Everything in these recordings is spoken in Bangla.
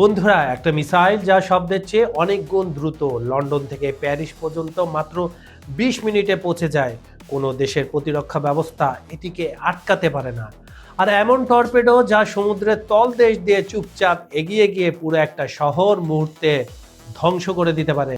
বন্ধুরা, একটা মিসাইল যা শব্দের চেয়ে অনেক গুণ দ্রুত লন্ডন থেকে প্যারিস পর্যন্ত মাত্র বিশ মিনিটে পৌঁছে যায়। কোনো দেশের প্রতিরক্ষা ব্যবস্থা এটিকে আটকাতে পারে না। আর এমন টর্পেডো যা সমুদ্রের তলদেশ দিয়ে চুপচাপ এগিয়ে গিয়ে পুরো একটা শহর মুহূর্তে ধ্বংস করে দিতে পারে।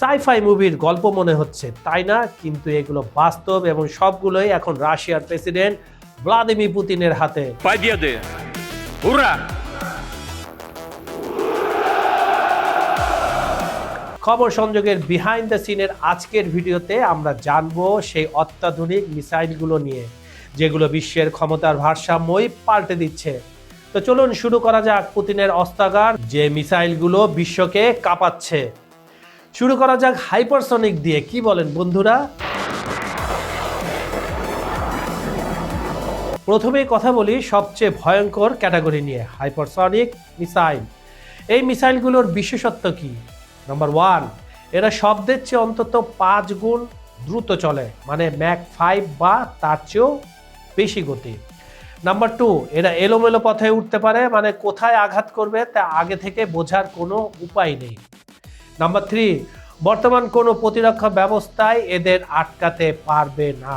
সাইফাই মুভির গল্প মনে হচ্ছে, তাই না? কিন্তু এগুলো বাস্তব এবং সবগুলোই এখন রাশিয়ার প্রেসিডেন্ট ভ্লাদিমির পুতিনের হাতে Победы! Ура! খবর সংযোগের বিহাইন্ড দ্য সিনের আজকের ভিডিওতে আমরা জানবো সেই অত্যাধুনিক মিসাইলগুলো নিয়ে যেগুলো বিশ্বের ক্ষমতার ভারসাম্যই পাল্টে দিচ্ছে তো চলুন শুরু করা যাক পুতিনের অস্ত্রাগার যে মিসাইলগুলো বিশ্বকে কাঁপাচ্ছে শুরু করা যাক হাইপারসনিক দিয়ে কি বলেন বন্ধুরা প্রথমে কথা বলি সবচেয়ে ভয়ঙ্কর ক্যাটাগরি নিয়ে, হাইপারসনিক মিসাইল। এই মিসাইলগুলোর বিশেষত্ব কি? নাম্বার ওয়ান এরা শব্দের চেয়ে অন্তত পাঁচ গুণ দ্রুত চলে মানে ম্যাক ফাইভ বা তার চেয়েও বেশি গতি। নাম্বার টু এরা এলোমেলো পথে উঠতে পারে মানে কোথায় আঘাত করবে তা আগে থেকে বোঝার কোনো উপায় নেই। নাম্বার থ্রি বর্তমান কোনো প্রতিরক্ষা ব্যবস্থায় এদের আটকাতে পারবে না।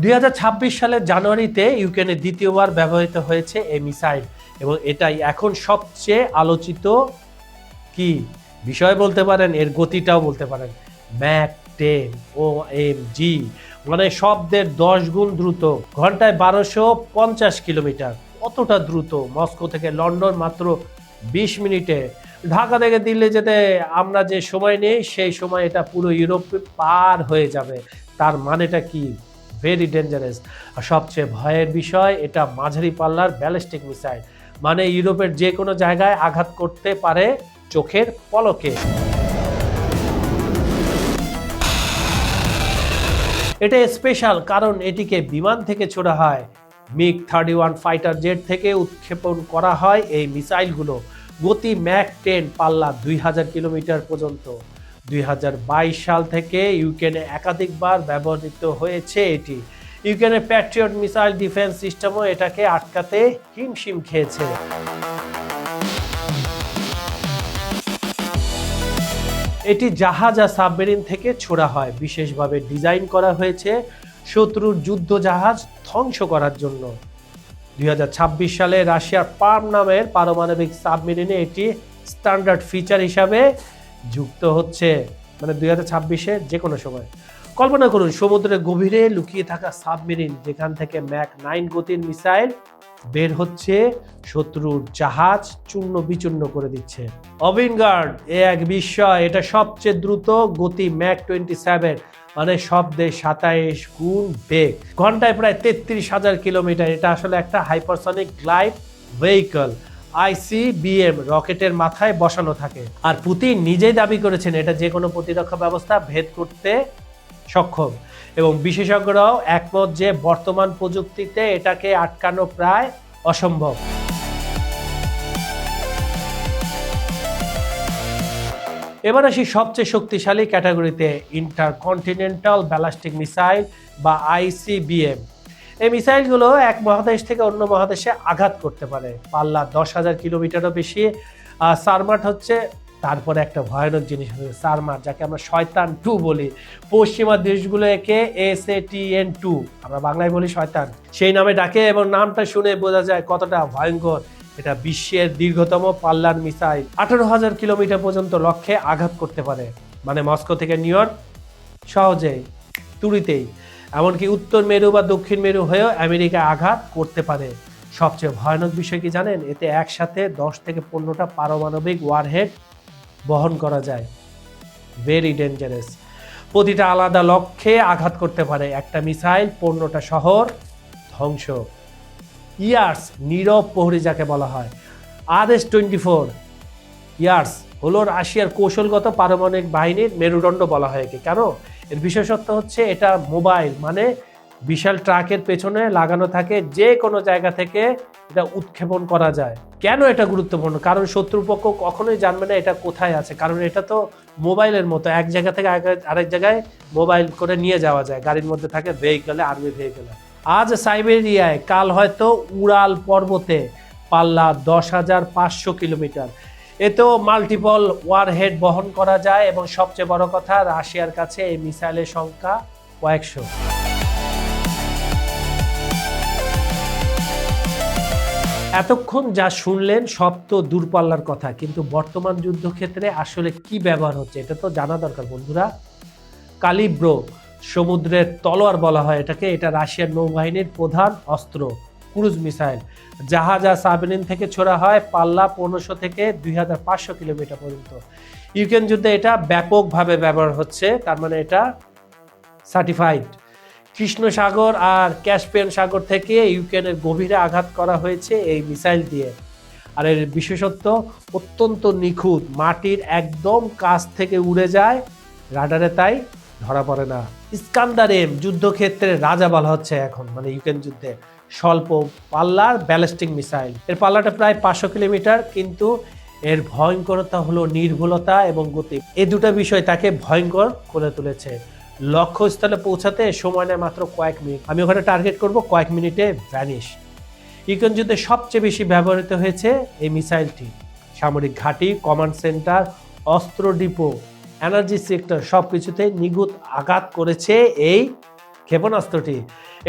দুই হাজার ছাব্বিশ সালের জানুয়ারিতে ইউক্রেনে দ্বিতীয়বার ব্যবহৃত হয়েছে এই মিসাইল এবং এটাই এখন সবচেয়ে আলোচিত কি বিষয় বলতে পারেন, এর গতিটাও বলতে পারেন। ম্যাক টেন ও এম জি মানে শব্দের দশ গুণ দ্রুত, ঘন্টায় বারোশো পঞ্চাশ কিলোমিটার। কতটা দ্রুত? মস্কো থেকে লন্ডন মাত্র বিশ মিনিটে। ঢাকা থেকে দিল্লি যেতে আমরা যে সময় নেই, সেই সময় এটা পুরো ইউরোপে পার হয়ে যাবে। তার মানেটা কি? ভেরি ডেঞ্জারাস আর সবচেয়ে ভয়ের বিষয়, এটা মাঝারি পাল্লার ব্যালিস্টিক মিসাইল মানে ইউরোপের যে কোনো জায়গায় আঘাত করতে পারে চোখের পলকে। এটা স্পেশাল কারণ এটিকে বিমান থেকে ছোড়া হয়। MiG thirty one fighter jet থেকে উৎক্ষেপণ করা হয় এই মিসাইলগুলো গতি ম্যাক টেন পাল্লা দুই হাজার কিলোমিটার পর্যন্ত। দুই হাজার বাইশ সাল থেকে ইউক্রেনে একাধিকবার ব্যবহৃত হয়েছে এটি। ইউক্রেনের প্যাট্রিয়ট মিসাইল ডিফেন্স সিস্টেমও এটাকে আটকাতে হিমশিম খেয়েছে। এটি জাহাজ আর সাবমেরিন থেকে ছোড়া হয়। বিশেষভাবে ডিজাইন করা হয়েছে শত্রুর যুদ্ধ জাহাজ ধ্বংস করার জন্য। দুই হাজার ছাব্বিশ সালে রাশিয়ার পার্ম নামের পারমাণবিক সাবমেরিনে এটি স্ট্যান্ডার্ড ফিচার হিসাবে যুক্ত হচ্ছে মানে দুই হাজার ছাব্বিশে যে কোনো সময়। কল্পনা করুন, সমুদ্রের গভীরে লুকিয়ে থাকা সাবমেরিন, যেখান থেকে ম্যাক নাইন গতির মিসাইল বের হচ্ছে, শত্রুর জাহাজ চূর্ণ বিচূর্ণ করে দিচ্ছে। অবিনগার্ড এ এক বিস্ময়, এটা সবচেয়ে দ্রুত গতি ম্যাক টোয়েন্টি সেভেন মানে শব্দে সাতাইশ গুণ বেগ। ঘন্টায় প্রায় তেত্রিশ হাজার কিলোমিটার, এটা আসলে একটা হাইপারসনিক গ্লাইড ভেহিকল। আইসিবিএম রকেটের মাথায় বসানো থাকে। আর পুতিন নিজেই দাবি করেছেন এটা যে কোনো প্রতিরক্ষা ব্যবস্থা ভেদ করতে সক্ষম। এবং বিশেষজ্ঞরাও একমত যে বর্তমান প্রযুক্তিতে এটাকে আটকানো প্রায় অসম্ভব। এবার আসি সবচেয়ে শক্তিশালী ক্যাটাগরিতে, ইন্টারকন্টিনেন্টাল ব্যালাস্টিক মিসাইল বা আইসিবিএম। এই মিসাইলগুলো এক মহাদেশ থেকে অন্য মহাদেশে আঘাত করতে পারে। পাল্লা দশ হাজার কিলোমিটারও বেশি। সারমাট হচ্ছে তারপরে একটা ভয়ানক জিনিস হচ্ছে সারমাট যাকে আমরা শয়তান টু বলি। পশ্চিমা দেশগুলো একে S A T N two, আমরা বাংলায় বলি শয়তান, সেই নামে ডাকে এবং নামটা শুনে বোঝা যায় কতটা ভয়ঙ্কর। এটা বিশ্বের দীর্ঘতম পাল্লার মিসাইল। আঠারো হাজার কিলোমিটার পর্যন্ত লক্ষ্যে আঘাত করতে পারে। মানে মস্কো থেকে নিউ ইয়র্ক সহজেই, তুড়িতেই। এমনকি উত্তর মেরু বা দক্ষিণ মেরু হয়েও আমেরিকা আঘাত করতে পারে। সবচেয়ে ভয়ানক বিষয় কি জানেন? এতে একসাথে দশ থেকে পনেরোটা পারমাণবিক ওয়ারহেড বহন করা যায়। ভেরি ডেঞ্জারাস প্রতিটা আলাদা লক্ষ্যে আঘাত করতে পারে। একটা মিসাইল পনেরোটা শহর ধ্বংস। ইয়ার্স নীরব প্রহরী যাকে বলা হয়। R S twenty four. Yars হলো রাশিয়ার কৌশলগত পারমাণবিক বাহিনীর মেরুদণ্ড বলা হয় একে। কেন? এর বিশেষত্ব হচ্ছে এটা মোবাইল মানে বিশাল ট্রাকের পেছনে লাগানো থাকে, যে কোনো জায়গা থেকে এটা উৎক্ষেপণ করা যায়। কেন এটা গুরুত্বপূর্ণ? কারণ শত্রুপক্ষ কখনোই জানবে না এটা কোথায় আছে, কারণ এটা তো মোবাইলের মতো, এক জায়গা থেকে আরেক- জায়গায় মোবাইল করে নিয়ে যাওয়া যায়, গাড়ির মধ্যে থাকে ভেহিকেলে আর্মি ভেহিকেলে আজ সাইবেরিয়ায়, কাল হয়তো উড়াল পর্বতে, পাল্লা দশ হাজার পাঁচশো কিলোমিটার। এতেও মাল্টিপল ওয়ারহেড বহন করা যায় এবং সবচেয়ে বড় কথা, রাশিয়ার কাছে এই মিসাইলের সংখ্যা কয়েকশো। এতক্ষণ যা শুনলেন সব তো দূরপাল্লার কথা, কিন্তু বর্তমান যুদ্ধক্ষেত্রে আসলে কি ব্যবহার হচ্ছে এটা তো জানা দরকার বন্ধুরা। কালিব্রো, সমুদ্রের তলোয়ার বলা হয় এটাকে, এটা রাশিয়ার নৌবাহিনীর প্রধান অস্ত্র। Cruise missile. জাহাজ আর সাবমেরিন থেকে ছোড়া হয় পাল্লা পনেরোশো থেকে দুই হাজার পাঁচশো কিলোমিটার পর্যন্ত। ইউক্রেন যুদ্ধে এটা ব্যাপকভাবে ব্যবহার হচ্ছে, তার মানে এটা সার্টিফাইড কৃষ্ণ সাগর আর ক্যাসপিয়ান সাগর থেকে ইউক্রেনের গভীরে আঘাত করা হয়েছে এই মিসাইল দিয়ে। আর এর বিশেষত্ব, অত্যন্ত নিখুঁত, মাটির একদম কাছ থেকে উড়ে যায়, রাডারে তাই ধরা পড়ে না। ইস্কান্দার এম যুদ্ধক্ষেত্রে রাজা বলা হচ্ছে এখন মানে ইউক্রেন যুদ্ধে। স্বল্প পাল্লার ব্যালিস্টিক মিসাইল। এর পাল্লাটা প্রায় পাঁচশো কিলোমিটার, কিন্তু এর ভয়ঙ্করতা হলো নির্ভুলতা এবং গতি। এই দুটো বিষয় তাকে ভয়ঙ্কর করে তুলেছে। লক্ষ্যস্থলে পৌঁছাতে সময় নেয় মাত্র কয়েক মিনিট। আমি ওখানে টার্গেট করব, কয়েক মিনিটে ভ্যানিশ ইউক্রেন যুদ্ধে সবচেয়ে বেশি ব্যবহৃত হয়েছে এই মিসাইলটি। সামরিক ঘাঁটি কমান্ড সেন্টার অস্ত্র ডিপো এনার্জি সেক্টর সব কিছুতে নিগুত আঘাত করেছে এই ক্ষেপণাস্ত্রটি।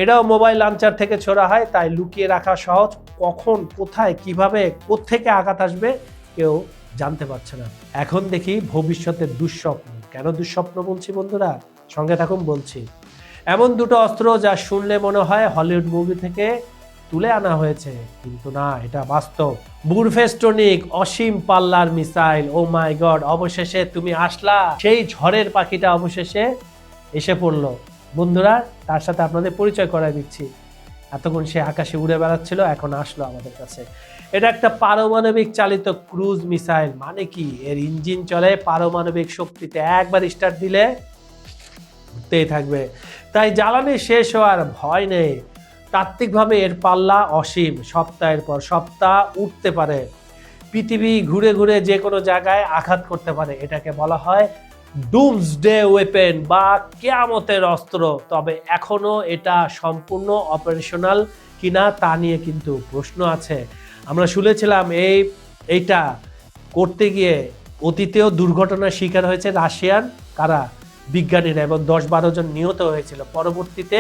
এটাও মোবাইল লঞ্চার থেকে ছোড়া হয়, তাই লুকিয়ে রাখা সহজ। কখন, কোথায়, কীভাবে, কোত্থেকে আঘাত আসবে কেউ জানতে পারছে না। এখন দেখি ভবিষ্যতের দুঃস্বপ্ন। কেন দুঃস্বপ্ন বলছি বন্ধুরা? সঙ্গে থাকুন, বলছি। এমন দুটো অস্ত্র যা শুনলে মনে হয় হলিউড মুভি থেকে তুলে আনা হয়েছে, কিন্তু না, এটা বাস্তব। বুরফেস্টনিক অসীম পাল্লার মিসাইল, ও মাই গড, অবশেষে তুমি আসলা। সেই ঝড়ের পাখিটা অবশেষে এসে পড়ল। বন্ধুরা, তার সাথে আপনাদের পরিচয় করায় দিচ্ছি। এতক্ষণ সে আকাশে উড়ে বেড়াচ্ছিল, এখন আসলো আমাদের কাছে। এটা একটা পারমাণবিক চালিত ক্রুজ মিসাইল মানে কি? এর ইঞ্জিন চলে পারমাণবিক শক্তিতে একবার স্টার্ট দিলে উঠতেই থাকবে। তাই জ্বালানি শেষ হওয়ার ভয় নেই। তাত্ত্বিকভাবে এর পাল্লা অসীম, সপ্তাহের পর সপ্তাহ উঠতে পারে। পৃথিবী ঘুরে ঘুরে যে কোনো জায়গায় আঘাত করতে পারে। এটাকে বলা হয় ডুমসডে ওয়েপেন বা কেয়ামতের অস্ত্র। তবে এখনও এটা সম্পূর্ণ অপারেশনাল কিনা তা নিয়ে কিন্তু প্রশ্ন আছে। আমরা শুনেছিলাম এই, এইটা করতে গিয়ে অতীতেও দুর্ঘটনার শিকার হয়েছে রাশিয়ান, কারা? বিজ্ঞানীরা এবং দশ বারো জন নিহত হয়েছিল। পরবর্তীতে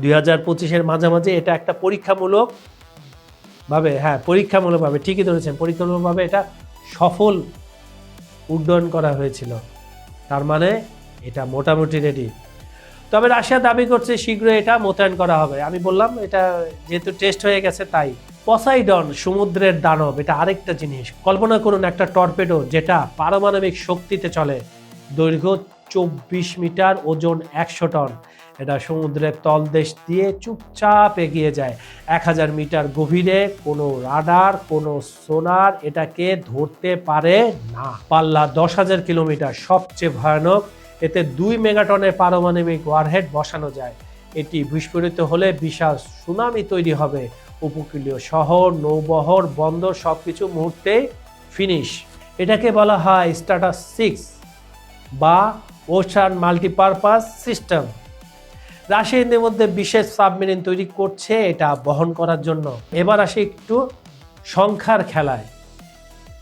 দুই হাজার পঁচিশের মাঝামাঝি এটা একটা পরীক্ষামূলক ভাবে হ্যাঁ পরীক্ষামূলকভাবে, ঠিকই ধরেছেন, পরীক্ষামূলকভাবে এটা সফল উড্ডয়ন করা হয়েছিল। তার মানে এটা মোটামুটি রেডি তবে রাশিয়া দাবি করছে শীঘ্রই এটা মোতায়েন করা হবে। আমি বললাম, এটা যেহেতু টেস্ট হয়ে গেছে, তাই। পসাইডন সমুদ্রের দানব, এটা আরেকটা জিনিস। কল্পনা করুন একটা টর্পেডো যেটা পারমাণবিক শক্তিতে চলে। দৈর্ঘ্য চব্বিশ মিটার, ওজন একশো টন। এটা সমুদ্রের তলদেশ দিয়ে চুপচাপ এগিয়ে যায়। এক হাজার মিটার গভীরে কোনো রাডার, কোনো সোনার এটাকে ধরতে পারে না। পাল্লা দশ হাজার কিলোমিটার সবচেয়ে ভয়ানক, এতে দুই মেগাটনের পারমাণবিক ওয়ারহেড বসানো যায়। এটি বিস্ফোরিত হলে বিশাল সুনামি তৈরি হবে। উপকূলীয় শহর, নৌবহর, বন্দর সব কিছু মুহূর্তে ফিনিশ এটাকে বলা হয় স্টাটাস সিক্স বা ওশান মাল্টিপারপাস সিস্টেম রাশিয়ানদের মধ্যে বিশেষ সাবমেরিন তৈরি করছে, এটা বহন করার জন্য। এবার আসি একটু সংখ্যার খেলায়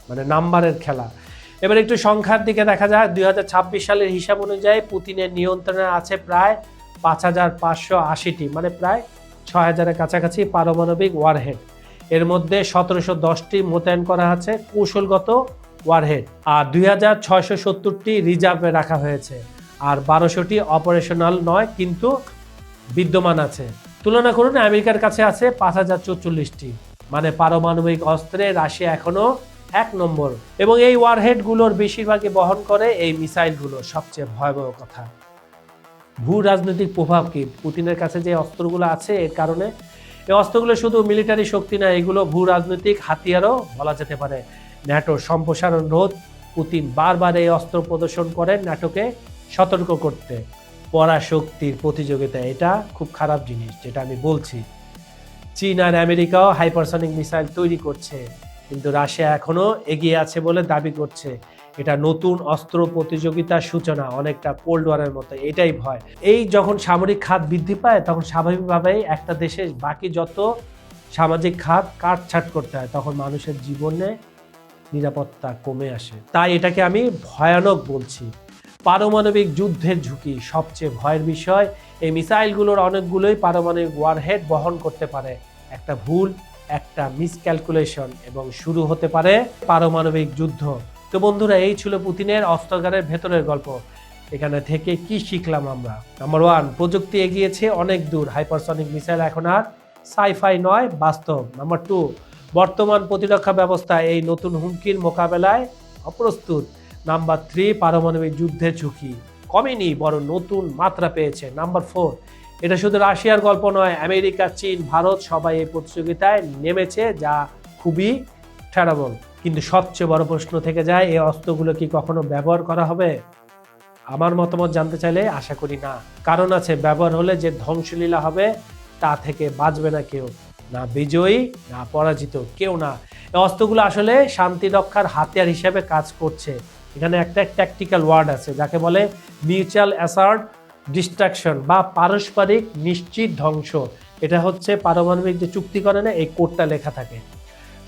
মানে নাম্বারের খেলা। এবার একটু সংখ্যার দিকে দেখা যায় দুই হাজার ছাব্বিশ সালের হিসাব অনুযায়ী পুতিনের নিয়ন্ত্রণে আছে প্রায় পাঁচ হাজার পাঁচশো আশিটি মানে প্রায় ছয় হাজারের কাছাকাছি পারমাণবিক ওয়ারহেড এর মধ্যে সতেরোশো দশটি মোতায়েন করা আছে, কৌশলগত ওয়ারহেড আর দুই হাজার ছয়শো সত্তরটি রিজার্ভে রাখা হয়েছে। আর বারোশোটি অপারেশনাল নয়, কিন্তু বিদ্যমান আছে। তুলনা করুন, আমেরিকার কাছে আছে পাঁচ হাজার চৌচল্লিশটি। মানে পারমাণবিক অস্ত্রে রাশিয়া এখনও এক নম্বর। এবং এই ওয়ারহেডগুলোর বেশিরভাগই বহন করে এই মিসাইলগুলো, সবচেয়ে ভয়াবহ কথা। ভূ রাজনৈতিক প্রভাব কি? পুতিনের কাছে যে অস্ত্রগুলো আছে, এর কারণে? এই অস্ত্রগুলো শুধু মিলিটারি শক্তি না, এগুলো ভূ রাজনৈতিক হাতিয়ারও বলা যেতে পারে। ন্যাটোর সম্প্রসারণ রোধ, পুতিন বারবার এই অস্ত্র প্রদর্শন করেন ন্যাটোকে সতর্ক করতে, পরাশক্তির প্রতিযোগিতা, এটা খুব খারাপ জিনিস, যেটা আমি বলছি। চীন আর আমেরিকাও হাইপারসনিক মিসাইল তৈরি করছে, কিন্তু রাশিয়া এখনও এগিয়ে আছে বলে দাবি করছে। এটা নতুন অস্ত্র প্রতিযোগিতার সূচনা, অনেকটা কোল্ড ওয়ারের মতো, এটাই ভয়। এই যখন সামরিক খাত বৃদ্ধি পায়, তখন স্বাভাবিকভাবেই একটা দেশের বাকি যত সামাজিক খাত কাটছাট করতে হয়, তখন মানুষের জীবনে নিরাপত্তা কমে আসে। তাই এটাকে আমি ভয়ানক বলছি। পারমাণবিক যুদ্ধের ঝুঁকি সবচেয়ে ভয়ের বিষয়। এই মিসাইলগুলোর অনেকগুলোই পারমাণবিক ওয়ারহেড বহন করতে পারে। একটা ভুল, একটা মিসক্যালকুলেশন এবং শুরু হতে পারে পারমাণবিক যুদ্ধ। তো বন্ধুরা, এই ছিল পুতিনের অস্ত্রাগারের ভেতরের গল্প। এখানে থেকে কি শিখলাম আমরা? নাম্বার ওয়ান প্রযুক্তি এগিয়েছে অনেক দূর। হাইপারসনিক মিসাইল এখন আর সাইফাই নয়, বাস্তব। নাম্বার টু বর্তমান প্রতিরক্ষা ব্যবস্থা এই নতুন হুমকির মোকাবেলায় অপ্রস্তুত। নাম্বার থ্রি, পারমাণবিক যুদ্ধের ঝুঁকি। কমেনি বড় নতুন মাত্রা পেয়েছে। নাম্বার ফোর, এটা শুধু রাশিয়ার গল্প নয়, আমেরিকা, চীন, ভারত সবাই এই প্রতিযোগিতায় নেমেছে, যা খুবই টেরাবল কিন্তু সবচেয়ে বড় প্রশ্ন থেকে যায়, এই অস্ত্রগুলো কি কখনো ব্যবহার করা হবে? আমার মতামত জানতে চাইলে আশা করি না। কারণ আছে, ব্যবহার হলে যে ধ্বংসলীলা হবে, তা থেকে বাঁচবে না কেউ। না বিজয়ী, না পরাজিত, কেউ না। এই অস্ত্রগুলো আসলে শান্তি রক্ষার হাতিয়ার হিসেবে কাজ করছে। এখানে একটা ট্যাকটিক্যাল ওয়ার্ড আছে, যাকে বলে মিউচুয়াল অ্যাসার্ট ডিস্ট্রাকশন বা পারস্পরিক নিশ্চিত ধ্বংস। এটা হচ্ছে পারমাণবিক যে চুক্তি করে না, এই কোডটা লেখা থাকে।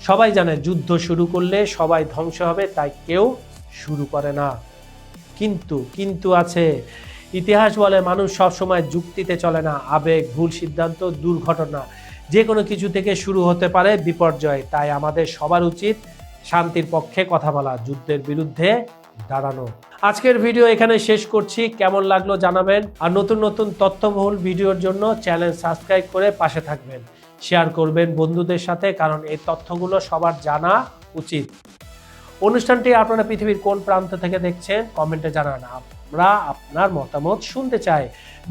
সবাই জানে যুদ্ধ শুরু করলে সবাই ধ্বংস হবে, তাই কেউ শুরু করে না। কিন্তু কিন্তু আছে, ইতিহাস বলে মানুষ সবসময় যুক্তিতে চলে না, আবেগ, ভুল সিদ্ধান্ত, দুর্ঘটনা। যে কোনো কিছু থেকে শুরু হতে পারে বিপর্যয়, তাই আমাদের সবার উচিত শান্তির পক্ষে কথা বলা, যুদ্ধের বিরুদ্ধে দাঁড়ানো। আজকের ভিডিও এখানে শেষ করছি। কেমন লাগল জানাবেন। আর নতুন নতুন তথ্যবহুল ভিডিওর জন্য চ্যানেল সাবস্ক্রাইব করে পাশে থাকবেন। শেয়ার করবেন বন্ধুদের সাথে, কারণ এই তথ্যগুলো সবার জানা উচিত। অনুষ্ঠানটি আপনারা পৃথিবীর কোন প্রান্ত থেকে দেখছেন, কমেন্টে জানান। আমরা আপনার মতামত শুনতে চাই।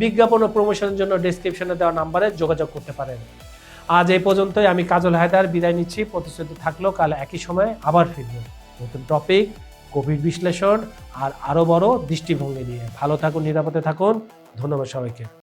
বিজ্ঞাপন ও প্রমোশনের জন্য ডেসক্রিপশনে দেওয়া নাম্বারে যোগাযোগ করতে পারেন। আজ এই পর্যন্তই। আমি কাজল হায়দার বিদায় নিচ্ছি। প্রতিশ্রুতি থাকল, কাল একই সময় আবার ফিরব। নতুন টপিক গভীর বিশ্লেষণ আর আরও বড় দৃষ্টিভঙ্গি নিয়ে। ভালো থাকুন, নিরাপদে থাকুন। ধন্যবাদ সবাইকে।